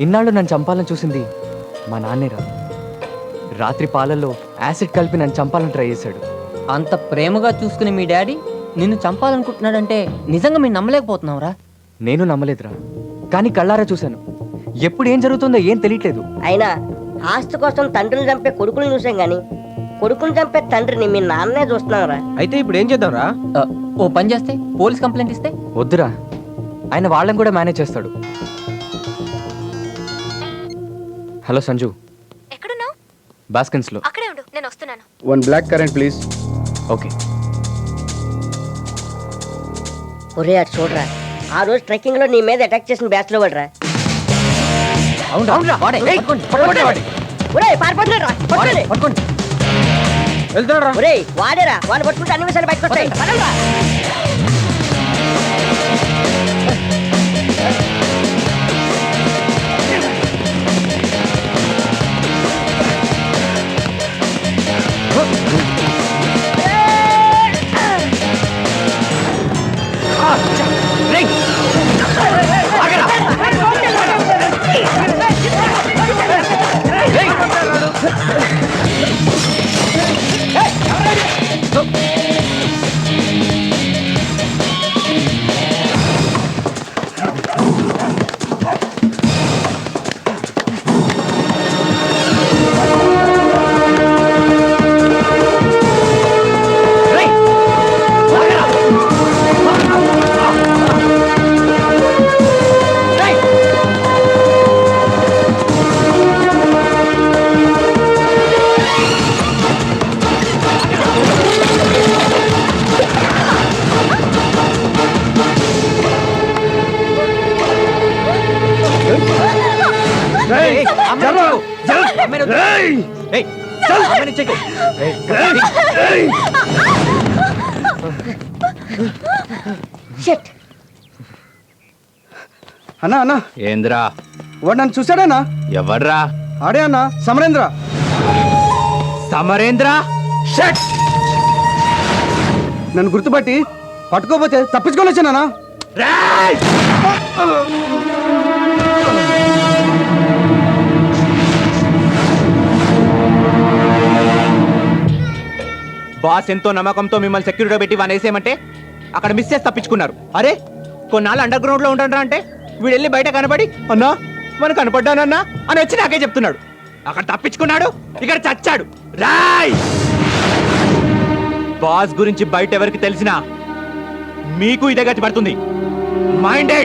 ఇన్నాళ్ళు నన్ను చంపాలని చూసింది మా నాన్నేరా. రాత్రి పాలల్లో యాసిడ్ కలిపి నన్ను చంపాలని ట్రై చేశాడు. అంత ప్రేమగా చూసుకునే మీ డాడీ నిన్ను చంపాలనుకుంటున్నాడంటే నిజంగా మీరు నమ్మలేకపోతున్నావురా? నేను నమ్మలేదురా. కానీ కళ్ళారా చూశాను. ఎప్పుడు ఏం జరుగుతుందో ఏం తెలియట్లేదు. అయినా ఆస్తి కోసం తండ్రిని చంపే కొడుకుని చూసాం గాని కొడుకుని చంపే తండ్రిని మీ నాన్నే చూస్తున్నావురా. అయితే ఇప్పుడు ఏం చేద్దాం రా ఆ, ఓ పని చేస్తే పోలీస్ కంప్లైంట్ ఇస్తే? వద్దురా. ఆయన వాళ్ళని కూడా మేనేజ్ చేస్తాడు. హలో సంజు. ఎక్కడున్నావు? బాస్కిన్స్లో. అక్కడే ఉండు నేను వస్తున్నాను. One blackcurrant please okay. ఒరే అటు చూడరా. ఆ రోజు ట్రెక్కింగ్లో నీ మీద అటాక్ చేసిన బ్యాచ్లో వాడరా. అవును? వాడే. పట్టుకోండి, పట్టుకోండి. ఒరే పారిపోతున్నాడు రా వాడే, పట్టుకోండి. వెళ్తున్నాడు రా ఒరే వాడేరా వాడు పట్టుకుంటే అన్ని విషయాలు బయటకు వస్తాయి Shit. అన్నా అన్నా. ఏంద్రా? వాడు నన్ను చూశాడన్నా ఎవర్రా? ఆడే అన్నా సమరేంద్ర. సమరేంద్ర? షట్. నన్ను గుర్తుపట్టి పట్టుకోపోతే తప్పించుకొని వచ్చానా బాస్ ఎంతో నమ్మకంతో మిమ్మల్ని సెక్యూరిటీ పెట్టి వనేసేయమంటే అక్కడ మిస్ చేసి తప్పించుకున్నారు. అరే కొన్నాళ్ళు అండర్ గ్రౌండ్లో ఉంటారా అంటే వీడు వెళ్ళి బయట కనబడి అన్నా మనం కనపడ్డానన్నా? అని వచ్చి నాకే చెప్తున్నాడు. అక్కడ తప్పించుకున్నాడు ఇక్కడ చచ్చాడు. రాయ్! బాస్ గురించి బయట ఎవరికి తెలిసినా మీకు ఇదే గట్టి పడుతుంది. మైండెడ్